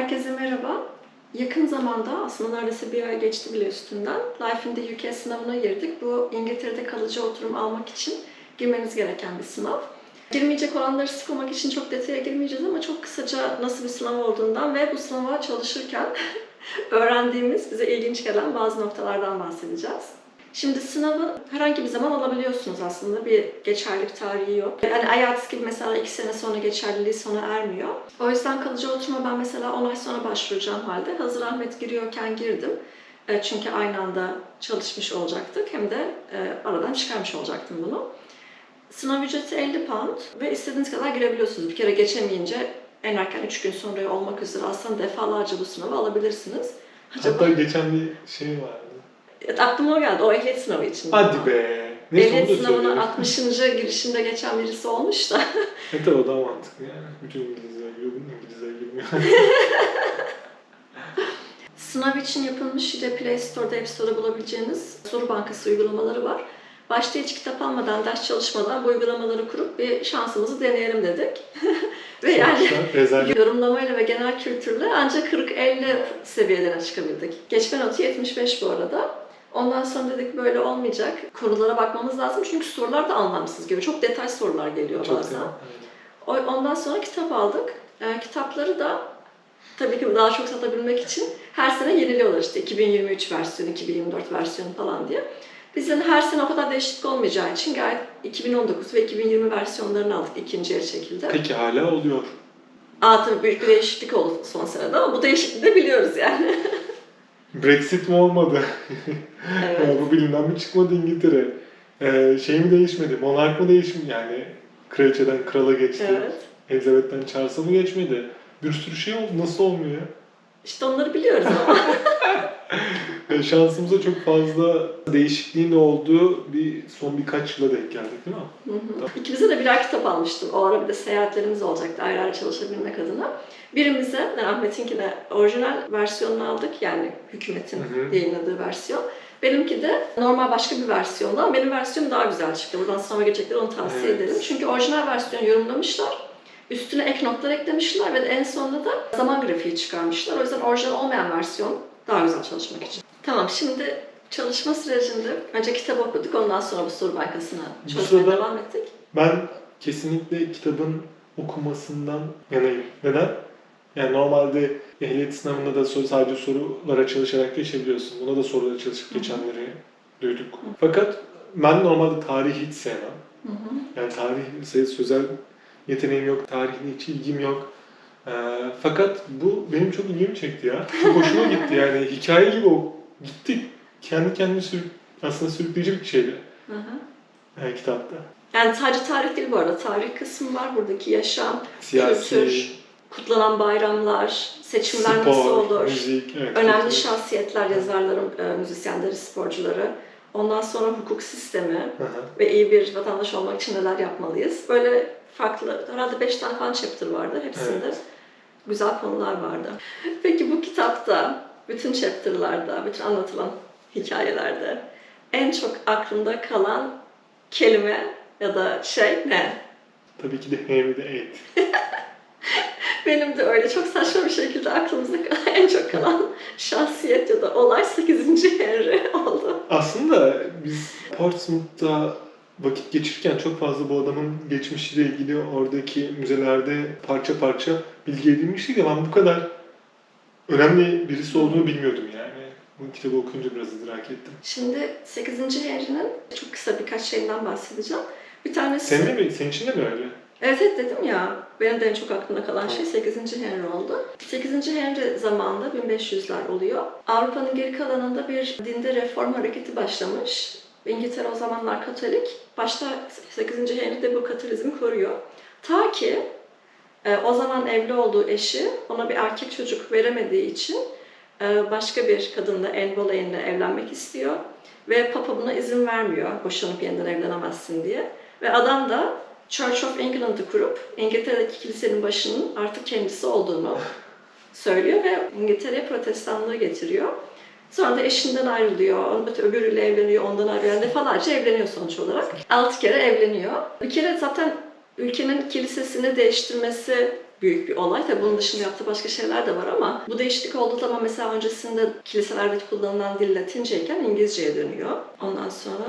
Herkese merhaba. Yakın zamanda aslında neredeyse bir ay geçti bile üstünden Life in the UK sınavına girdik. Bu İngiltere'de kalıcı oturum almak için girmeniz gereken bir sınav. Girmeyecek olanları sıkılmak için çok detaya girmeyeceğiz ama çok kısaca nasıl bir sınav olduğundan ve bu sınava çalışırken öğrendiğimiz, bize ilginç gelen bazı noktalardan bahsedeceğiz. Şimdi sınavı herhangi bir zaman alabiliyorsunuz aslında. Bir geçerlilik tarihi yok. Yani IELTS gibi mesela iki sene sonra geçerliliği sona ermiyor. O yüzden kalıcı oturma ben mesela 10 ay sonra başvuracağım halde hazır Ahmet giriyorken girdim. E, Çünkü aynı anda çalışmış olacaktık hem de e, aradan çıkarmış olacaktım bunu. Sınav ücreti 50 pound ve istediğiniz kadar girebiliyorsunuz. Bir kere geçemeyince en erken 3 gün sonra olmak üzere aslında defalarca bu sınavı alabilirsiniz. Acaba Hatta geçen bir şey vardı. Aklıma o geldi o ehliyet sınavı için. Hadi be. Neyse Ehliyet sınavına söyleyelim. 60. girişinde geçen birisi olmuş da. E tabi o daha mantıklı yani. Bütün İngilizler giriyor, bunun İngilizler girmiyor. Sınav için yapılmış de Play Store'da, App Store'da bulabileceğiniz soru bankası uygulamaları var. Başta hiç kitap almadan, ders çalışmadan bu uygulamaları kurup bir şansımızı deneyelim dedik. ve yani yorumlamayla ve genel kültürle ancak 40-50 seviyelerine çıkabildik. Geçme notu 75 bu arada. Ondan sonra dedik böyle olmayacak. Konulara bakmamız lazım çünkü sorular da anlamsız geliyor. Çok detay sorular geliyor çok bazen. O- Ondan sonra kitap aldık. Ee, kitapları da tabii ki daha çok satabilmek için her sene yeniliyorlar işte 2023 versiyonu, 2024 versiyonu falan diye. Bizim her sene o kadar değişiklik olmayacağı için gayet 2019 ve 2020 versiyonlarını aldık ikinci el şekilde. Peki hala oluyor. Aa tabii büyük bir değişiklik oldu son senede ama bu değişikliği de biliyoruz yani. Brexit mi olmadı? evet. Bu bilimden mi çıkmadı İngiltere? Ee, şey mi değişmedi? Monark mı değişmedi? Yani kraliçeden krala geçti. evet. Elizabeth'ten Charles'a mı geçmedi? Bir sürü şey oldu. Nasıl olmuyor? İşte onları biliyoruz ama. Ee, Şansımıza çok fazla değişikliğin olduğu bir son birkaç yıla denk geldik değil mi? Hı hı. İkimize de birer kitap almıştım. O ara bir de seyahatlerimiz olacaktı ayrı ayrı çalışabilmek adına. Birimize, yani Ahmet'inkine orijinal versiyonunu aldık. Yani hükümetin Hı hı. yayınladığı versiyon. Benimki de normal başka bir versiyonda ama benim versiyonum daha güzel çıktı. Buradan sınava geçecekler onu tavsiye Evet. ederim. Çünkü orijinal versiyonu yorumlamışlar. Üstüne ek notlar eklemişler ve en sonunda da zaman grafiği çıkarmışlar. O yüzden orijinal olmayan versiyon daha güzel çalışmak için. Tamam şimdi çalışma sürecinde önce kitap okuduk ondan sonra bu soru bankasına sırada- devam ettik. Ben kesinlikle kitabın okumasından yanayım. Neden? Yani normalde ehliyet sınavında da sadece sorulara çalışarak geçebiliyorsun. Buna da sorulara çalışıp Hı hı. geçenleri duyduk. Fakat ben normalde tarihi hiç sevmem. Hı hı. Yani tarih, sözel yeteneğim yok, tarihle hiç ilgim yok. Ee, fakat bu benim çok ilgimi çekti ya. Çok hoşuma gitti yani. Hikaye gibi o gitti. Kendi kendine sürük, aslında sürükleyici bir şeydi Hı hı. e, kitapta. Yani sadece tarih değil bu arada. Tarih kısmı var buradaki yaşam, Siyasi, kültür, kutlanan bayramlar, seçimler spor, nasıl olur, müzik, evet, önemli kültür. şahsiyetler, yazarların, e, müzisyenleri, sporcuları. Ondan sonra hukuk sistemi hı. ve iyi bir vatandaş olmak için neler yapmalıyız. Böyle farklı, herhalde beş tane falan chapter vardı. Hepsinde Evet. güzel konular vardı. Peki bu kitapta, bütün chapter'larda, bütün anlatılan hikayelerde en çok aklında kalan kelime ya da şey ne? Tabii ki de Henry VIII. Benim de öyle çok saçma bir şekilde aklımızda en çok kalan şahsiyet ya da olay 8. Henry oldu. Aslında biz Portsmouth'ta vakit geçirirken çok fazla bu adamın geçmişiyle ilgili oradaki müzelerde parça parça bilgi edinmiştik ama ben bu kadar önemli birisi olduğunu bilmiyordum yani. Bu kitabı okuyunca biraz idrak ettim. Şimdi 8. Henry'nin çok kısa birkaç şeyinden bahsedeceğim. Bir tanesi... Senin de mi? Senin için de mi öyle? Evet evet dedim ya, benim de en çok aklımda kalan şey 8. Henry oldu. 8. Henry zamanında 1500'ler oluyor. Avrupa'nın geri kalanında bir dinde reform hareketi başlamış. İngiltere o zamanlar Katolik. Başta 8. Henry de bu Katolizmi koruyor. Ta ki e, o zaman evli olduğu eşi ona bir erkek çocuk veremediği için e, başka bir kadınla Anne Boleyn'le evlenmek istiyor. Ve Papa buna izin vermiyor boşanıp yeniden evlenemezsin diye. Ve adam da Church of England'ı kurup İngiltere'deki kilisenin başının artık kendisi olduğunu söylüyor ve İngiltere'ye protestanlığı getiriyor. Sonra da eşinden ayrılıyor, öbürüyle evleniyor, ondan ayrılıyor. Yani defalarca evleniyor sonuç olarak. Altı kere evleniyor. Bir kere zaten ülkenin kilisesini değiştirmesi büyük bir olay. Tabii bunun dışında yaptığı başka şeyler de var ama bu değişiklik olduğu zaman mesela öncesinde kiliselerde kullanılan dil Latinceyken İngilizceye dönüyor. Ondan sonra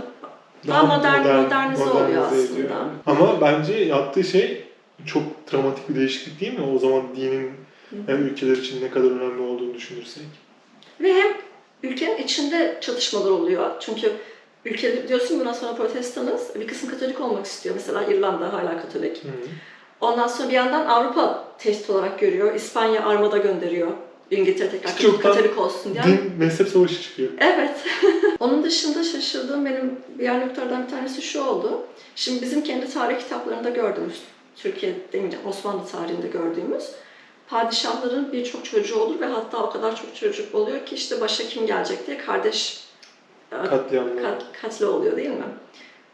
Daha modern- modernize oluyor modernize ediyor. aslında. Ama bence yaptığı şey çok dramatik bir değişiklik değil mi? O zaman dinin yani ülkeler için ne kadar önemli olduğunu düşünürsek. Ve hem ülkenin içinde çatışmalar oluyor. Çünkü ülke diyorsun bundan sonra protestanız. Bir kısım Katolik olmak istiyor. Mesela İrlanda hala Katolik. Hı. Ondan sonra bir yandan Avrupa tehdit olarak görüyor. İspanya armada gönderiyor. İngiltere tekrar Çoktan Katolik olsun diye. Mezhep savaşı çıkıyor. Evet. Onun dışında şaşırdığım benim diğer noktalardan bir tanesi şu oldu. Şimdi bizim kendi tarih kitaplarında gördüğümüz, Türkiye demeyeceğim, Osmanlı tarihinde gördüğümüz padişahların birçok çocuğu olur ve hatta o kadar çok çocuk oluyor ki işte başa kim gelecek diye kardeş e, Katliamlar. kat, katli oluyor değil mi?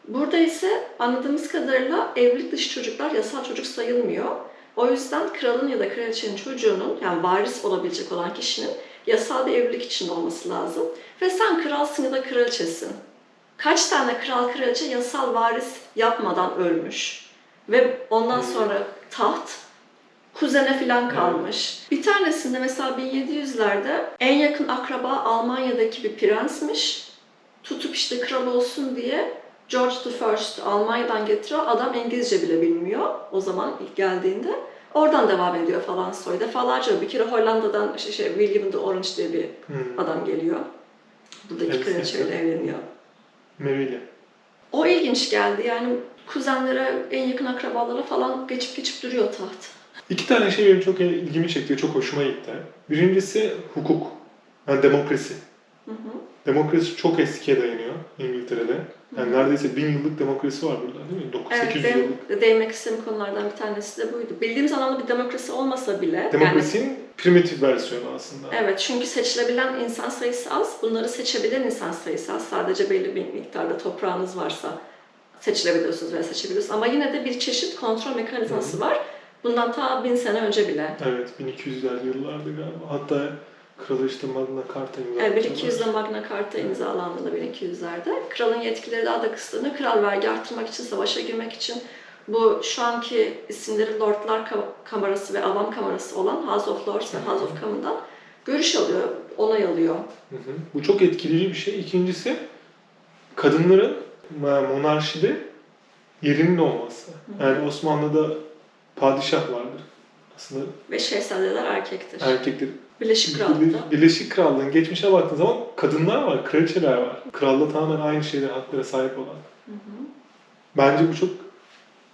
Burada ise anladığımız kadarıyla evlilik dışı çocuklar yasal çocuk sayılmıyor. O yüzden kralın ya da kraliçenin çocuğunun yani varis olabilecek olan kişinin yasal bir evlilik içinde olması lazım. Ve sen kralsın ya da kraliçesin. Kaç tane kral kraliçe yasal varis yapmadan ölmüş. Ve ondan Hmm. sonra taht kuzene filan kalmış. Bir tanesinde mesela 1700'lerde en yakın akraba Almanya'daki bir prensmiş. Tutup işte kral olsun diye George the First Almanya'dan getiriyor. Adam İngilizce bile bilmiyor o zaman ilk geldiğinde. Oradan devam ediyor falan soy. Defalarca bir kere Hollanda'dan işte şey, William the Orange diye bir Hı. adam geliyor. Buradaki Evet, kraliçeyle evet. evleniyor. Mevili. O ilginç geldi. Yani kuzenlere, en yakın akrabalara falan geçip geçip duruyor taht. İki tane şey benim çok ilgimi çekti, çok hoşuma gitti. Birincisi hukuk, yani demokrasi. Hı hı. Demokrasi çok eskiye dayanıyor İngiltere'de. Yani Hı. neredeyse bin yıllık demokrasi var burada değil mi? 9 Evet, 800 benim yıllık. de değinmek istediğim konulardan bir tanesi de buydu. Bildiğimiz anlamda bir demokrasi olmasa bile... yani- Demokrasinin primitif versiyonu aslında. Evet çünkü seçilebilen insan sayısı az. Bunları seçebilen insan sayısı az. Sadece belli bir miktarda toprağınız varsa seçilebiliyorsunuz veya seçebiliyorsunuz. Ama yine de bir çeşit kontrol mekanizması var. Bundan ta bin sene önce bile. Evet, 1200'ler yıllarda galiba. Hatta kralı işte Magna Carta imzalamışlar. Evet, 1200'de Magna Carta imzalandığında 1200'lerde. Kralın yetkileri daha da kısıtlanıyor. Kral vergi arttırmak için, savaşa girmek için bu şu anki isimleri Lordlar Ka- Kamerası ve Avam Kamerası olan House of Lords ve House of Common'dan görüş alıyor, onay alıyor. Hı hı. Bu çok etkileyici bir şey. İkincisi, kadınların ma- monarşide yerinin olması. Yani Osmanlı'da padişah vardır. Aslında Ve şehzadeler erkektir. erkekler Birleşik Krallık'ta. Birleşik Krallığın geçmişine baktığın zaman kadınlar var, kraliçeler var. Krallığa tamamen aynı şeylere, haklara sahip olan. Hı hı, Bence bu çok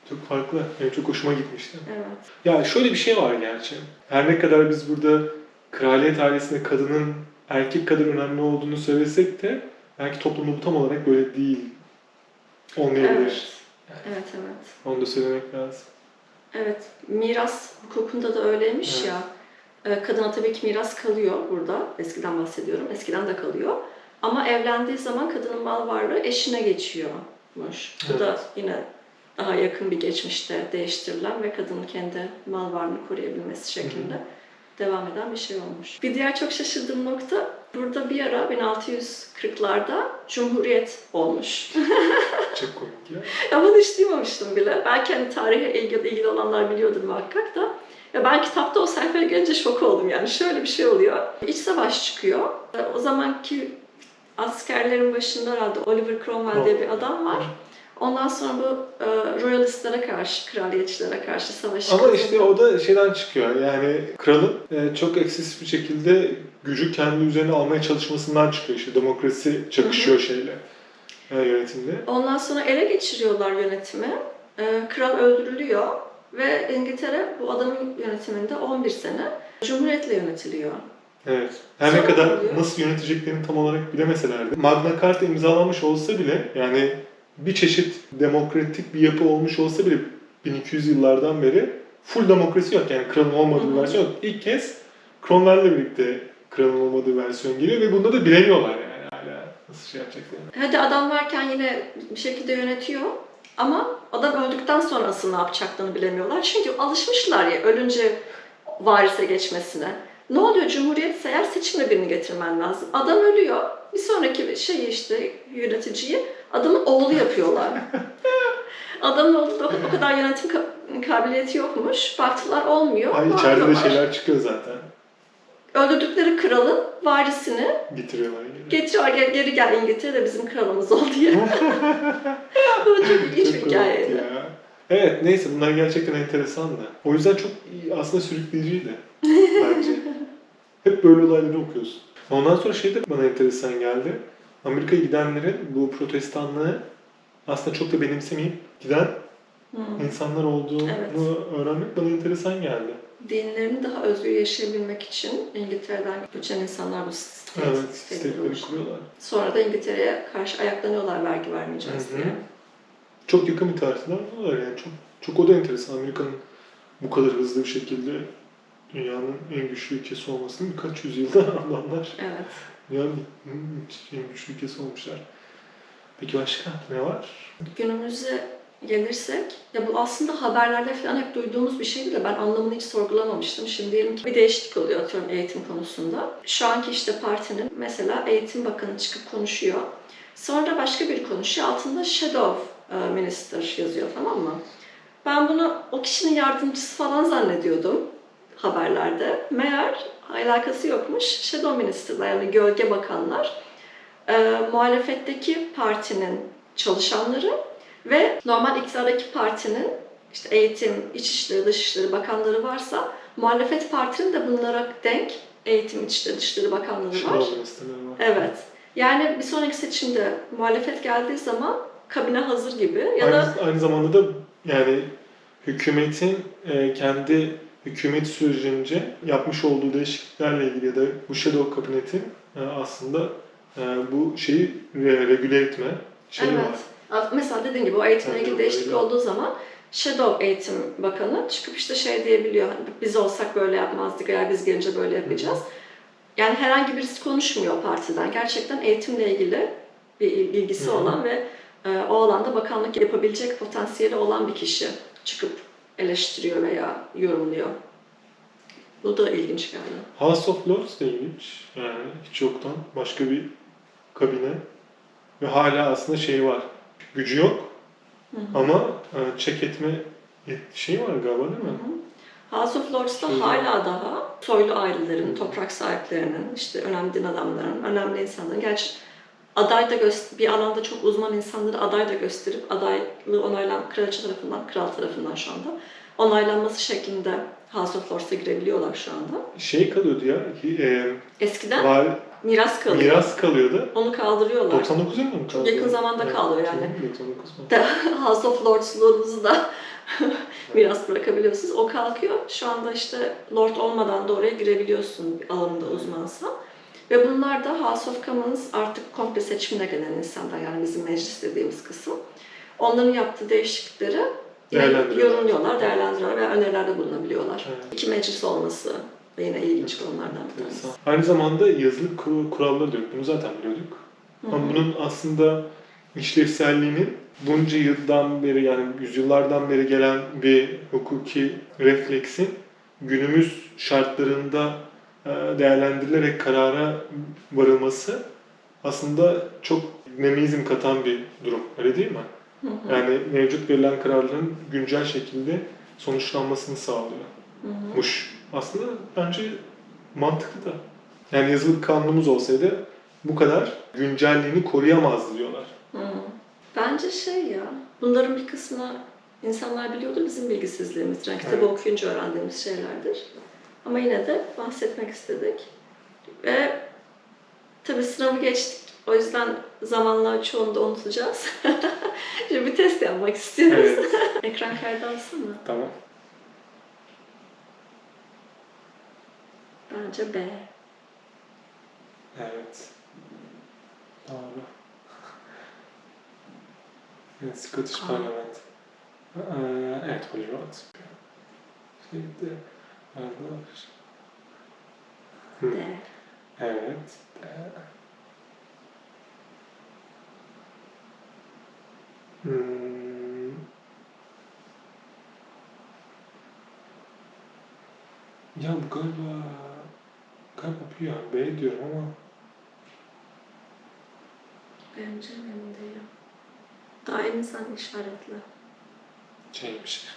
çok farklı. Benim çok hoşuma gitmişti. Evet. Ya şöyle bir şey var gerçi. Her ne kadar biz burada kraliyet ailesinde kadının erkek kadar önemli olduğunu söylesek de belki toplumda bu tam olarak böyle değil. Olmayabilir. Evet. Evet, evet. Onu da söylemek lazım. Evet, miras hukukunda da öyleymiş Evet. ya. Ee, Kadına tabii ki miras kalıyor burada. Eskiden bahsediyorum. Eskiden de kalıyor. Ama evlendiği zaman kadının mal varlığı eşine geçiyormuş. Bu da Evet. yine daha yakın bir geçmişte değiştirilen ve kadının kendi mal varlığını koruyabilmesi şeklinde devam eden bir şey olmuş. Bir diğer çok şaşırdığım nokta burada bir ara 1640'larda Cumhuriyet olmuş. Çok komik ya. Ya bunu hiç duymamıştım bile. Belki hani tarihe ilgili, ilgili olanlar biliyordur muhakkak da. Ya ben kitapta o sayfaya gelince şok oldum yani. Şöyle bir şey oluyor. İç savaş çıkıyor. E, O zamanki askerlerin başında herhalde Oliver Cromwell diye bir adam var. Ondan sonra bu e, royalistlere karşı, kraliyetçilere karşı savaşı Ama işte kazanıyor. o da şeyden çıkıyor. Yani kralın e, çok eksesif bir şekilde gücü kendi üzerine almaya çalışmasından çıkıyor. İşte demokrasi çakışıyor şeyle e, yönetimde. Ondan sonra ele geçiriyorlar yönetimi. E, kral öldürülüyor ve İngiltere bu adamın yönetiminde 11 sene cumhuriyetle yönetiliyor. Evet. Her ne kadar oluyor? nasıl yöneteceklerini tam olarak bilemeseler de Magna Carta imzalanmış olsa bile yani bir çeşit demokratik bir yapı olmuş olsa bile 1200 yıllardan beri full demokrasi yok. Yani kralın olmadığı bir versiyon yok. İlk kez Cromwell'le birlikte kralın olmadığı versiyon geliyor ve bunda da bilemiyorlar yani hala nasıl şey yapacaklarını. Hadi adam varken yine bir şekilde yönetiyor ama adam öldükten sonra asıl ne yapacaklarını bilemiyorlar. Çünkü alışmışlar ya ölünce varise geçmesine. Ne oluyor Cumhuriyet eğer seçimle birini getirmen lazım. Adam ölüyor. Bir sonraki şeyi işte yöneticiyi adamın oğlu yapıyorlar. Adamın oğlu da o kadar yönetim ka- kabiliyeti yokmuş. Baktılar olmuyor. Ay içeride de şeyler çıkıyor zaten. Öldürdükleri kralın varisini Getiriyorlar yine. getiriyor geri, geri gel İngiltere de bizim kralımız ol diye. Bu çok ilginç Çok bir hikayeydi. ya. Evet neyse bunlar gerçekten enteresandı. O yüzden çok aslında sürükleyiciydi bence. Hep böyle olayları okuyorsun. Ondan sonra şey de bana enteresan geldi. Amerika'ya gidenlerin bu protestanlığı aslında çok da benimsemeyip giden Hmm. insanlar olduğunu Evet. öğrenmek bana enteresan geldi. Dinlerini daha özgür yaşayabilmek için İngiltere'den göçen insanlar bu state, Evet, oluşturuyor. kuruyorlar. Sonra da İngiltere'ye karşı ayaklanıyorlar vergi vermeyeceğiz Hı hı. diye. Çok yakın bir tarihten var yani çok çok o da enteresan. Amerika'nın bu kadar hızlı bir şekilde dünyanın en güçlü ülkesi olmasını birkaç yüzyılda adamlar Evet. Dünyanın en güçlü ülkesi olmuşlar. Peki başka ne var? Günümüze gelirsek, ya bu aslında haberlerde falan hep duyduğumuz bir şeydi de ben anlamını hiç sorgulamamıştım. Şimdi diyelim ki bir değişiklik oluyor atıyorum eğitim konusunda. Şu anki işte partinin mesela eğitim bakanı çıkıp konuşuyor. Sonra başka biri konuşuyor. Altında Shadow e, Minister yazıyor tamam mı? Ben bunu o kişinin yardımcısı falan zannediyordum haberlerde. Meğer alakası yokmuş. Shadow Minister'lar yani gölge bakanlar. E, muhalefetteki partinin çalışanları ve normal iktidardaki partinin işte eğitim, içişleri, dışişleri bakanları varsa muhalefet partinin de bunlara denk eğitim, içişleri, dışişleri bakanları mesela var. Evet. Yani bir sonraki seçimde muhalefet geldiği zaman kabine hazır gibi ya aynı, da aynı zamanda da yani hükümetin e, kendi hükümet sürecince yapmış olduğu değişikliklerle ilgili ya da bu shadow kabinetin e, aslında e, bu şeyi re- regüle etme şeyi evet. var. Mesela dediğim gibi o eğitimle ilgili değişiklik olduğu zaman Shadow Eğitim Bakanı çıkıp işte şey diyebiliyor. "Hani Biz olsak böyle yapmazdık eğer biz gelince böyle yapacağız. Yani herhangi birisi konuşmuyor partiden. Gerçekten eğitimle ilgili bir hı. olan ve e, o alanda bakanlık yapabilecek potansiyeli olan bir kişi çıkıp eleştiriyor veya yorumluyor. Bu da ilginç geldi. House of Lords da ilginç. Yani hiç yoktan başka bir kabine ve hala aslında şey var. Gücü yok Hı hı. ama check etme şey var galiba değil mi? House of Lords'ta Şey- hala daha soylu ailelerin, toprak sahiplerinin, işte önemli din adamlarının, önemli insanların, gerçi aday da bir alanda çok uzman insanları aday da gösterip adaylığı onaylan kraliçe tarafından, kral tarafından şu anda onaylanması şeklinde House of Lords'a girebiliyorlar şu anda. Şey kalıyordu ya, e, Eskiden var, miras kalıyor. miras kalıyordu. Onu kaldırıyorlar. 99 yıl mı kaldı? yakın zamanda kalıyor yani. 99 mu? de House of Lords'luğunuzu da miras bırakabiliyorsunuz. O kalkıyor. Şu anda işte Lord olmadan da oraya girebiliyorsun alanında uzmansan. Ve bunlar da House of Commons artık komple seçimle gelen insanlar yani bizim meclis dediğimiz kısım. Onların yaptığı değişiklikleri Değerlendiriyorlar. yorumluyorlar, değerlendiriyorlar ve önerilerde bulunabiliyorlar. Evet. İki meclis olması yine ilginç konulardan bir tanesi. Aynı zamanda yazılı kur- kuralları da yok. Bunu zaten biliyorduk. Ama bunun aslında işlevselliğinin bunca yıldan beri yani yüzyıllardan beri gelen bir hukuki refleksin günümüz şartlarında değerlendirilerek karara varılması aslında çok dinamizm katan bir durum. Öyle değil mi? Hı hı. Yani mevcut verilen kararların güncel şekilde sonuçlanmasını sağlıyor. Hı. Muş. Aslında bence mantıklı da. Yani yazılı kanunumuz olsaydı bu kadar güncelliğini koruyamazdı diyorlar. Bence şey ya, bunların bir kısmını insanlar biliyordur, bizim bilgisizliğimizdir. Yani kitabı Evet. okuyunca öğrendiğimiz şeylerdir. Ama yine de bahsetmek istedik. Ve tabii sınavı geçtik. O yüzden zamanla çoğunu da unutacağız. Şimdi bir test yapmak istiyoruz. Evet. Ekran kaydı alsana. tamam. Bence B. Evet. Doğru. Evet, Scottish. Parliament. Ee, evet, Holy Road. Şeyde, var? Hı. D. Evet. Ee, Hmm. Ya bu galiba galiba bir ya B diyorum ama Bence emin değilim. Daha emin sen işaretle. şeymiş.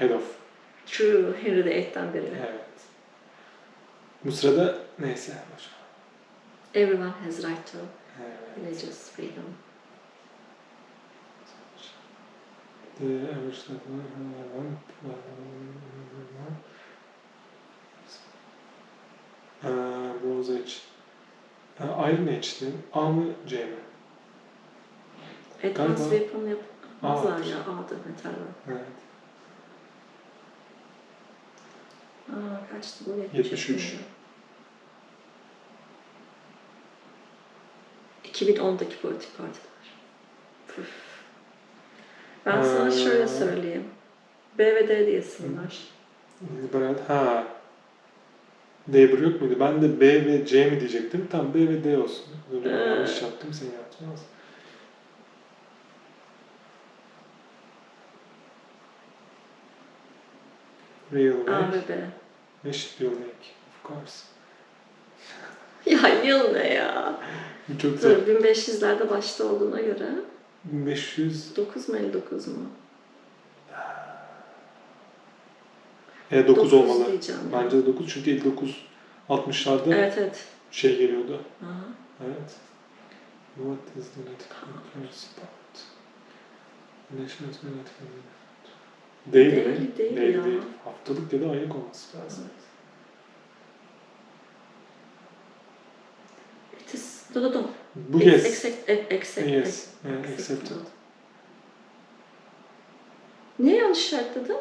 Head of. True. Henry VIII'den beri. Evet. Bu sırada neyse. ver. Everyone has right to Evet. religious freedom. Level Ee, Bronze Age. Ee, Iron Age'di. A mı C mi? Advanced weapon yapmazlar ya. A'dır metal var. Evet. Aa kaçtı bu? 73. 2010'daki politik partiler. Püf. Ben sana Ee. şöyle söyleyeyim. B ve D diyesin var. Liberal. Ha. D bir yok muydu? Ben de B ve C mi diyecektim. Tamam B ve D olsun. Ben Ee. yanlış yaptım. Sen yaptın. Railway. A ve B. Ve shipbuilding. Of course. Ya yıl ne ya? Çok zor. Dur 1500'lerde başta olduğuna göre 1500 9 mu 59 mu? e, 9 Dokuz olmalı. diyeceğim. Bence de 9 çünkü 59 60'larda Evet evet. şey geliyordu. Aha. Evet. What is the currency about? National net Değil, Değil, mi? değil değil, ya. değil. Haftalık ya da aylık olması lazım. It is... Dur. Bu yes. Accept, e- accept, Yes. Yeah, accepted. accepted. Niye yanlış işaretledin?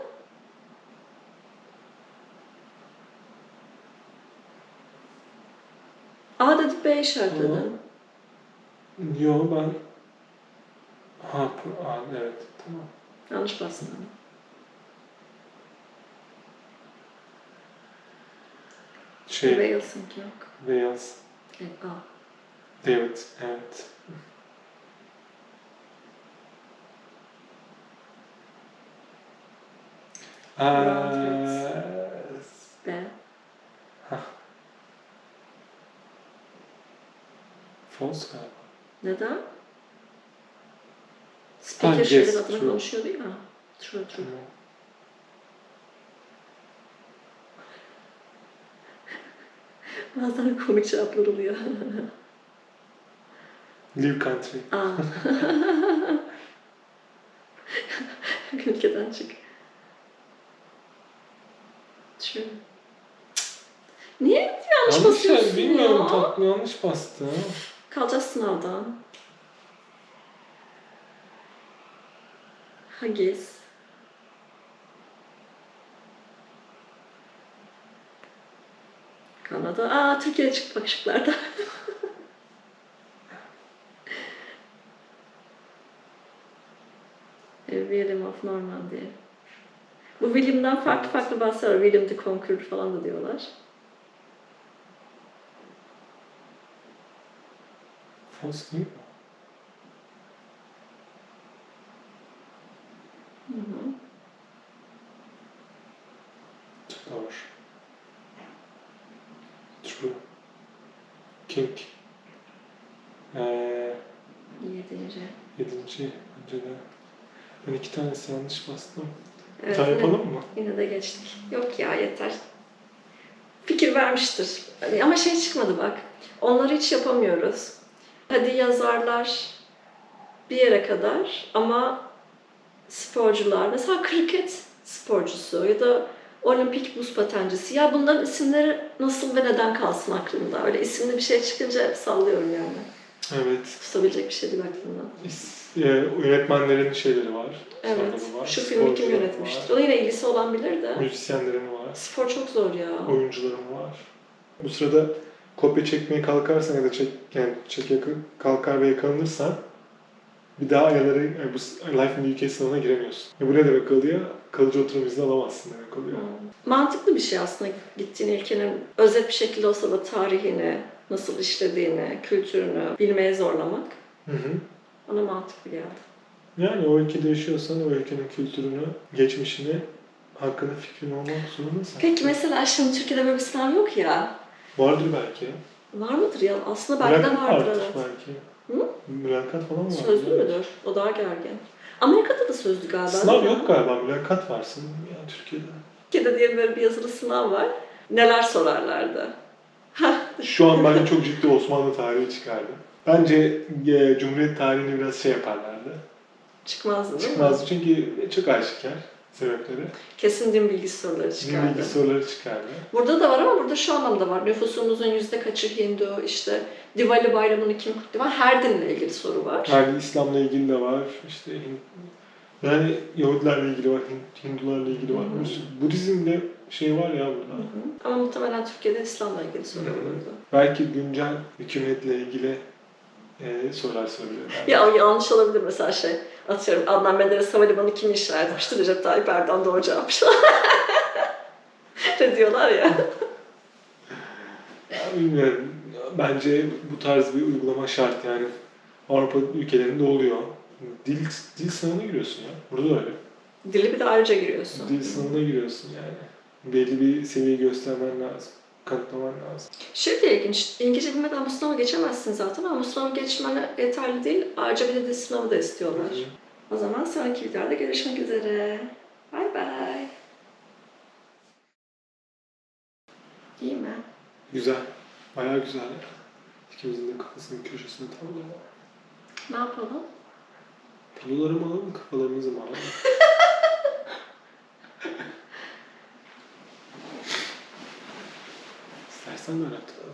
A dedik B işaretledin. Yo ben... Ha, evet. Tamam. Yanlış bastın. Şey, Wales'ınki yok. Wales. A. David, evet. B. false galiba. Neden? Speaker yes, şeyler adına true. konuşuyordu ya. True, true. Tamam. Bazen komik cevaplar oluyor. Live country. A. Ülkeden çık. True. Niye yanlış, Yanlış basıyorsun yer, bilmiyorum ya? tatlı yanlış bastı. Kalacağız sınavdan. Haggis. Kanada. Aa Türkiye çıktı bak şıklarda. William of Normandy. Bu William'dan farklı farklı bahsediyorlar. William the Conqueror falan da diyorlar. False değil mi? Hı hı. Doğru. True. King. Ee, Yedinci. yedinci bence de. Ben iki tanesi yanlış bastım. Bir tane yapalım mı? Yine de geçtik. Yok ya yeter. Fikir vermiştir. Ama şey çıkmadı bak. Onları hiç yapamıyoruz. Hadi yazarlar bir yere kadar ama sporcular mesela kriket sporcusu ya da olimpik buz patencisi ya bunların isimleri nasıl ve neden kalsın aklımda? Öyle isimli bir şey çıkınca sallıyorum yani. Evet. Tutabilecek bir şey değil aklımda. E, yönetmenlerin şeyleri var. Evet. Var. Şu filmi kim sporcuların yönetmiştir? Yine ilgisi olan bilir de. Müzisyenlerin var. Spor çok zor ya. Oyuncularım var. Bu sırada kopya çekmeye kalkarsan ya da çek, yani çekmeye kalkar ve yakalanırsan bir daha ayarları yani bu Life in the UK sınavına giremiyorsun. Ya bu ne demek oluyor? Kalıcı oturum izni alamazsın demek oluyor. Hmm. Mantıklı bir şey aslında gittiğin ülkenin özet bir şekilde olsa da tarihini, nasıl işlediğini, kültürünü bilmeye zorlamak Hı hı. bana mantıklı geldi. Yani o ülkede yaşıyorsan o ülkenin kültürünü, geçmişini hakkında fikrin olmak zorundasın. Peki mesela şimdi Türkiye'de böyle bir sınav yok ya. Vardır belki. Var mıdır ya? Aslında belki de vardır. vardır evet. belki. Hı? Mülakat falan var. Sözlü müdür? O daha gergin. Amerika'da da sözlü galiba. Sınav mi? yok galiba. Mülakat varsın ya Türkiye'de. Türkiye'de diye böyle bir yazılı sınav var. Neler sorarlardı? Şu an bence çok ciddi Osmanlı tarihi çıkardı. Bence e, Cumhuriyet tarihini biraz şey yaparlardı. Çıkmazdı değil mi? Çıkmazdı çünkü çok aşikar sebepleri. Kesin din bilgisi soruları Din çıkardı. bilgi soruları çıkardı. Burada da var ama burada şu anlamda var. Nüfusumuzun yüzde kaçı Hindu, işte Diwali bayramını kim kutluyor? Her dinle ilgili soru var. Yani İslam'la ilgili de var. İşte yani Yahudilerle ilgili var, Hin- Hindularla ilgili var. Hı hı. Bir sürü- Budizm'de şey var ya burada. Hı hı. Ama muhtemelen Türkiye'de İslam'la ilgili soru olurdu. Belki güncel hükümetle ilgili e, sorular soruyorlar. Ya yanlış olabilir mesela şey. Atıyorum Adnan Menderes Havalimanı kim inşa etmişti? Recep Tayyip Erdoğan doğru cevap. ne diyorlar ya. Ya bilmiyorum. Bence bu tarz bir uygulama şart yani. Avrupa ülkelerinde oluyor. Dil, dil sınavına giriyorsun ya. Burada da öyle. Dili bir de ayrıca giriyorsun. Dil sınavına giriyorsun yani. Belli bir seviye göstermen lazım. Kanıtlaman lazım. Şey de ilginç. İngilizce bilmeden bu sınavı geçemezsin zaten ama sınavı geçmene yeterli değil. Ayrıca bir de sınavı da istiyorlar. O zaman sonraki videoda görüşmek üzere. Bay bay. İyi mi? Güzel. Bayağı güzel. İkimizin de kafasının köşesinde tablo. Ne yapalım? Tabloları mı alalım, kafalarımızı mı alalım? Böyle atalım.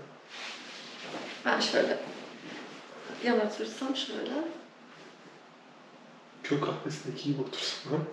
Ben şöyle yan otursam şöyle. Kök kahvesindeki gibi otursun.